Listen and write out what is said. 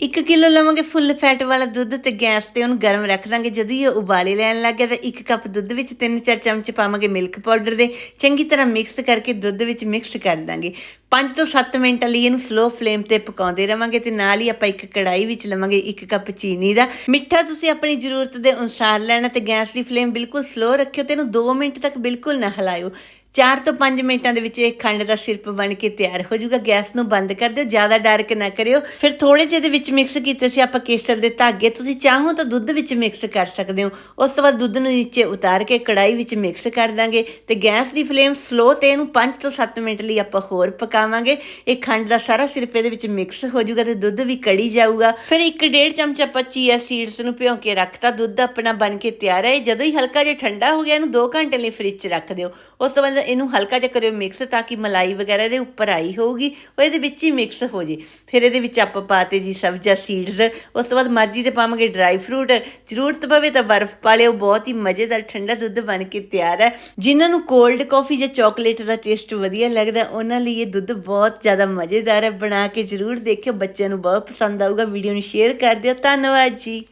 1 kilo ਲਵਾਂਗੇ full fat ਵਾਲਾ ਦੁੱਧ ਤੇ ਗੈਸ ਤੇ ਉਹਨੂੰ ਗਰਮ ਰੱਖ ਦਾਂਗੇ। ਜਦੋਂ ਹੀ ਇਹ ਉਬਾਲੇ ਲੈਣ ਲੱਗ ਗਿਆ ਤਾਂ 1 ਕੱਪ ਦੁੱਧ ਵਿੱਚ 3-4 ਚਮਚ ਪਾਵਾਂਗੇ ਮਿਲਕ ਪਾਊਡਰ ਦੇ। ਚੰਗੀ ਤਰ੍ਹਾਂ ਮਿਕਸ ਕਰਕੇ ਦੁੱਧ ਵਿੱਚ ਮਿਕਸ ਕਰ ਦਾਂਗੇ। 5 ਤੋਂ 7 ਮਿੰਟ ਲਈ ਇਹਨੂੰ ਸਲੋ ਫਲੇਮ ਤੇ ਪਕਾਉਂਦੇ ਰਵਾਂਗੇ ਤੇ ਨਾਲ ਹੀ ਆਪਾਂ ਇੱਕ ਕੜਾਈ ਵਿੱਚ ਲਵਾਂਗੇ 1 ਕੱਪ ਚੀਨੀ ਦਾ। ਮਿੱਠਾ ਤੁਸੀਂ ਆਪਣੀ ਜ਼ਰੂਰਤ ਦੇ ਅਨੁਸਾਰ ਲੈਣਾ ਤੇ ਗੈਸ ਦੀ ਫਲੇਮ ਬਿਲਕੁਲ ਸਲੋ ਰੱਖਿਓ ਤੇ ਇਹਨੂੰ 2 ਮਿੰਟ ਤੱਕ ਬਿਲਕੁਲ ਨਾ ਹਿਲਾਇਓ। 4 ਤੋਂ 5 ਮਿੰਟਾਂ ਦੇ ਵਿੱਚ ਇਹ ਖੰਡ ਦਾ ਸਿਰਪ ਬਣ ਕੇ ਤਿਆਰ ਹੋ ਜਾਊਗਾ। ਗੈਸ ਨੂੰ ਬੰਦ ਕਰ ਦਿਓ, ਜ਼ਿਆਦਾ ਡਾਰਕ ਨਾ ਕਰਿਓ। ਫਿਰ ਥੋੜੇ ਜਿਹੇ ਦੇ ਵਿੱਚ ਮਿਕਸ ਕੀਤੇ ਸੀ ਆਪਾਂ ਕੇਸਰ ਦੇ ਧਾਗੇ। ਤੁਸੀਂ ਚਾਹੋ ਤਾਂ ਦੁੱਧ ਵਿੱਚ ਮਿਕਸ ਕਰ ਸਕਦੇ ਹੋ। ਉਸ ਤੋਂ ਬਾਅਦ ਦੁੱਧ ਨੂੰ ਨੀਚੇ ਉਤਾਰ ਕੇ ਕੜਾਈ ਵਿੱਚ ਮਿਕਸ ਕਰ ਦਾਂਗੇ ਤੇ ਗੈਸ ਦੀ ਫਲੇਮ ਸਲੋ ਤੇ ਇਹਨੂੰ 5 ਤੋਂ 7 ਮਿੰਟ ਲਈ ਆਪਾਂ ਹੋਰ ਪਕਾਵਾਂਗੇ। ਇਹ ਖੰਡ ਦਾ ਸਾਰਾ ਸਿਰਪ ਇਹਦੇ ਵਿੱਚ ਮਿਕਸ ਹੋ ਜਾਊਗਾ ਤੇ ਦੁੱਧ ਵੀ ਕੜੀ ਜਾਊਗਾ। ਫਿਰ 1.5 ਚਮਚ ਆਪਾਂ ਚੀਆ ਸੀਡਸ ਨੂੰ ਭਿਓ ਕੇ ਰੱਖਤਾ। ਦੁੱਧ ਆਪਣਾ ਬਣ ਕੇ ਤਿਆਰ ਹੈ। ਜਦੋਂ ਹੀ ਹਲਕਾ ਜਿਹਾ ਠੰਡਾ ਹੋ ਗਿਆ, ਇਹਨੂੰ 2 ਘੰਟੇ ਲਈ ਫ੍ਰਿਜ 'ਚ ਰੱਖ ਦਿਓ। ਉਸ ਤੋਂ ਬਾਅਦ ਇਹਨੂੰ ਹਲਕਾ ਜਿਹਾ ਕਰਿਓ ਮਿਕਸ ਤਾਂ ਕਿ ਮਲਾਈ ਵਗੈਰਾ ਇਹਦੇ ਉੱਪਰ ਆਈ ਹੋਊਗੀ, ਉਹ ਇਹਦੇ ਵਿੱਚ ਹੀ ਮਿਕਸ ਹੋ ਜੇ। ਫਿਰ ਇਹਦੇ ਵਿੱਚ ਆਪਾਂ ਪਾਤੇ ਜੀ ਸਬਜ਼ਾ ਸੀਡਸ ਉਸ ਤੋਂ ਬਾਅਦ ਮਰਜ਼ੀ ਤੇ ਪਾਵਾਂਗੇ ਡਰਾਈ ਫਰੂਟ ਜ਼ਰੂਰਤ ਪਵੇ ਤਾਂ ਬਰਫ਼ ਪਾ ਲਿਓ, ਬਹੁਤ ਹੀ ਮਜ਼ੇਦਾਰ ਠੰਡਾ ਦੁੱਧ ਬਣ ਕੇ ਤਿਆਰ ਹੈ। ਜਿਨ੍ਹਾਂ ਨੂੰ ਕੋਲਡ ਕਾਫੀ ਜਾਂ ਚਾਕਲੇਟ ਦਾ ਟੇਸਟ ਵਧੀਆ ਲੱਗਦਾ, ਉਹਨਾਂ ਲਈ ਇਹ ਦੁੱਧ ਬਹੁਤ ਜ਼ਿਆਦਾ ਮਜ਼ੇਦਾਰ ਹੈ। ਬਣਾ ਕੇ ਜ਼ਰੂਰ ਦੇਖਿਓ, ਬੱਚਿਆਂ ਨੂੰ ਬਹੁਤ ਪਸੰਦ ਆਊਗਾ। ਵੀਡੀਓ ਨੂੰ ਸ਼ੇਅਰ ਕਰ ਦਿਓ। ਧੰਨਵਾਦ ਜੀ।